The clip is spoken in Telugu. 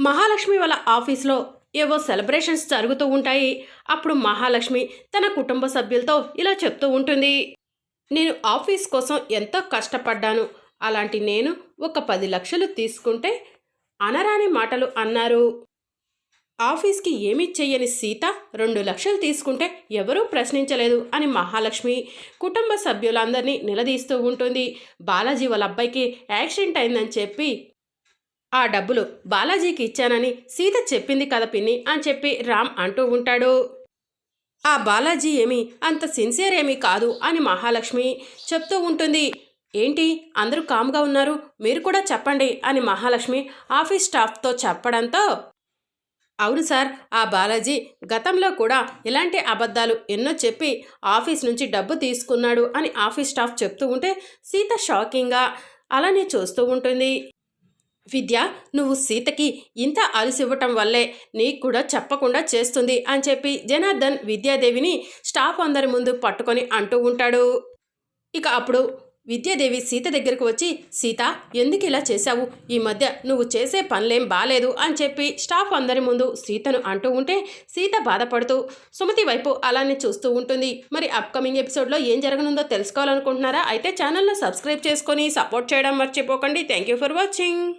మహాలక్ష్మి వాళ్ళ ఆఫీస్లో ఏవో సెలబ్రేషన్స్ జరుగుతూ ఉంటాయి. అప్పుడు మహాలక్ష్మి తన కుటుంబ సభ్యులతో ఇలా చెప్తూ ఉంటుంది. నేను ఆఫీస్ కోసం ఎంతో కష్టపడ్డాను. అలాంటి నేను ఒక పది లక్షలు తీసుకుంటే అనరాని మాటలు అన్నారు. ఆఫీస్కి ఏమీ చెయ్యని సీత రెండు లక్షలు తీసుకుంటే ఎవరూ ప్రశ్నించలేదు అని మహాలక్ష్మి కుటుంబ సభ్యులందరినీ నిలదీస్తూ ఉంటుంది. బాలాజీ వాళ్ళ అబ్బాయికి యాక్సిడెంట్ అయిందని చెప్పి ఆ డబ్బులు బాలాజీకి ఇచ్చానని సీత చెప్పింది కదా పిన్ని అని చెప్పి రామ్ అంటూ ఉంటాడు. ఆ బాలాజీ ఏమీ అంత సిన్సియర్ ఏమీ కాదు అని మహాలక్ష్మి చెప్తూ ఉంటుంది. ఏంటి? అందరూ కామ్గా ఉన్నారు. మీరు కూడా చెప్పండి అని మహాలక్ష్మి ఆఫీస్ స్టాఫ్తో చెప్పడంతో అవును సార్ ఆ బాలాజీ గతంలో కూడా ఇలాంటి అబద్ధాలు ఎన్నో చెప్పి ఆఫీస్ నుంచి డబ్బు తీసుకున్నాడు అని ఆఫీస్ స్టాఫ్ చెప్తూ ఉంటే సీత షాకింగ్గా అలానే చూస్తూ ఉంటుంది. విద్య నువ్వు సీతకి ఇంత అలసివ్వటం వల్లే నీకు కూడా చెప్పకుండా చేస్తుంది అని చెప్పి జనార్దన్ విద్యాదేవిని స్టాఫ్ అందరి ముందు పట్టుకొని అంటూ ఉంటాడు. ఇక అప్పుడు విద్యాదేవి సీత దగ్గరకు వచ్చి సీత ఎందుకు ఇలా చేశావు? ఈ మధ్య నువ్వు చేసే పనులేం బాలేదు అని చెప్పి స్టాఫ్ అందరి ముందు సీతను అంటూ ఉంటే సీత బాధపడుతూ సుమతి వైపు అలానే చూస్తూ ఉంటుంది. మరి అప్కమింగ్ ఎపిసోడ్లో ఏం జరగనుందో తెలుసుకోవాలనుకుంటున్నారా? అయితే ఛానల్ను సబ్స్క్రైబ్ చేసుకొని సపోర్ట్ చేయడం మర్చిపోకండి. Thank you for watching.